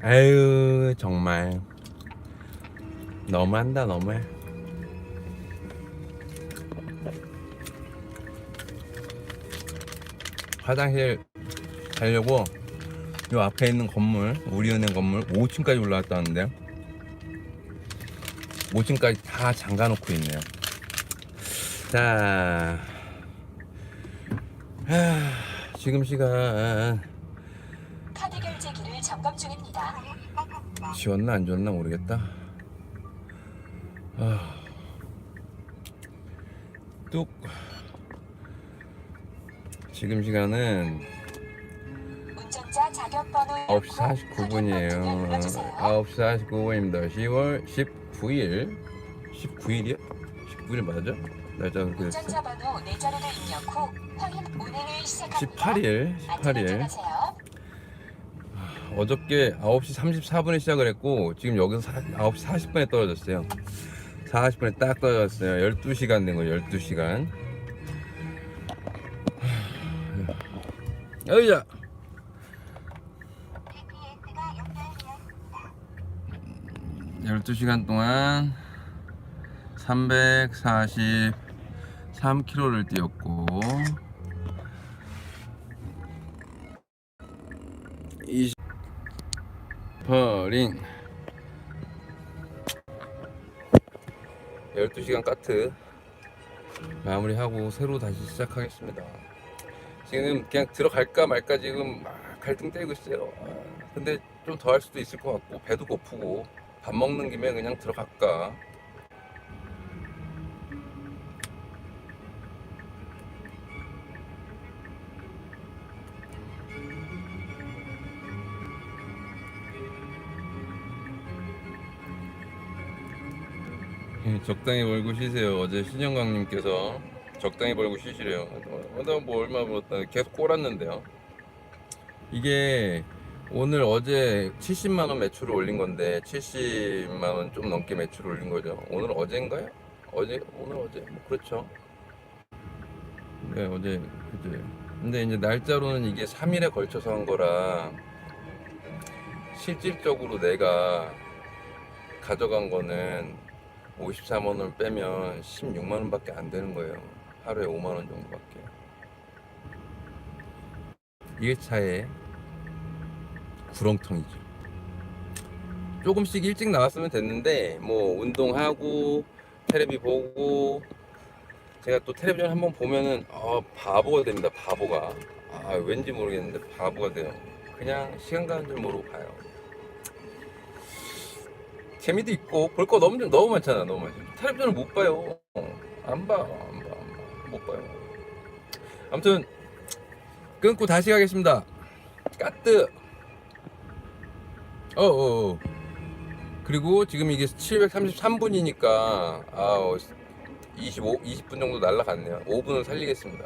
아유 정말. 너무한다 너무해. 화장실 가려고 요 앞에 있는 건물 우리은행 건물 5층까지 올라왔다는데 5층까지 다 잠가놓고 있네요. 자 하, 지금 시간 결제기를 점검 중입니다. 지웠나 안 지웠나 모르겠다. 아, 뚝. 지금 시간은 운전자 자격 번호 9시 49분이에요. 눌러주세요. 9시 49분입니다. 10월 19일. 19일이요? 19일 맞아? 날짜 그렇게 됐어. 운전자 번호 네 자리를 입력 후 확인 운행을 시작합니다. 18일. 18일. 어저께 9시 34분에 시작을 했고 지금 여기서 사- 9시 40분에 떨어졌어요. 40분에 딱 떨어졌어요. 12시간 된 거예요 12시간. 여기자 12시간 동안 343km를 뛰었고. 20 퍼링. 12시간 카트 마무리하고 새로 다시 시작하겠습니다. 지금 그냥 들어갈까 말까 지금 막 갈등 떼고 있어요. 아, 근데 좀 더 할 수도 있을 것 같고 배도 고프고 밥 먹는 김에 그냥 들어갈까 적당히 벌고 쉬세요. 어제 신영광님께서 적당히 벌고 쉬시래요. 어, 나뭐 얼마 벌었다. 계속 꼬랐는데요. 이게 오늘 어제 70만 원 매출을 올린 건데 70만 원 좀 넘게 매출을 올린 거죠. 오늘 어제인가요? 어제 오늘 어제 뭐 그렇죠. 네 어제 그제. 근데 이제 날짜로는 이게 3일에 걸쳐서 한 거라 실질적으로 내가 가져간 거는 54만 원을 빼면 16만 원 밖에 안 되는 거예요. 하루에 5만 원 정도밖에. 이게 차에 구렁텅이죠. 조금씩 일찍 나왔으면 됐는데 뭐 운동하고 테레비 보고 제가 또 텔레비전 한번 보면은 아, 바보가 됩니다. 바보가. 아, 왠지 모르겠는데 바보가 돼요. 그냥 시간 가는 줄 모르고 봐요. 재미도 있고 볼 거 너무 너무 많잖아 너무 많잖아 텔레비전을 못 봐요. 안봐안봐안 봐. 못 봐요. 아무튼 끊고 다시 가겠습니다. 까뜨. 어어 그리고 지금 이게 733분이니까 아 25, 20분 정도 날라갔네요. 5분은 살리겠습니다